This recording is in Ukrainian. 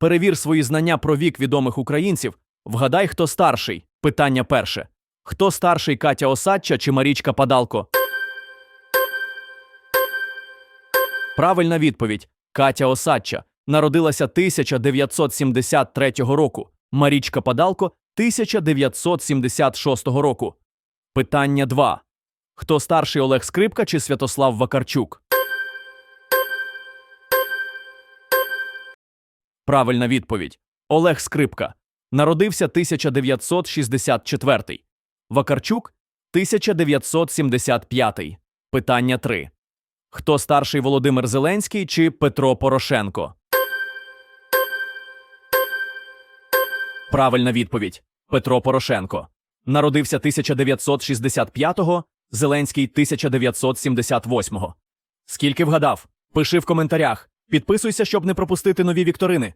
Перевір свої знання про вік відомих українців. Вгадай, хто старший. Питання перше. Хто старший Катя Осадча чи Марічка Падалко? Правильна відповідь Катя Осадча. Народилася 1973 року. Марічка Падалко 1976 року. Питання 2. Хто старший Олег Скрипка чи Святослав Вакарчук? Правильна відповідь. Олег Скрипка. Народився 1964. Вакарчук 1975. Питання 3. Хто старший Володимир Зеленський чи Петро Порошенко? Правильна відповідь. Петро Порошенко. Народився 1965-го, Зеленський 1978-го. Скільки вгадав? Пиши в коментарях. Підписуйся, щоб не пропустити нові вікторини.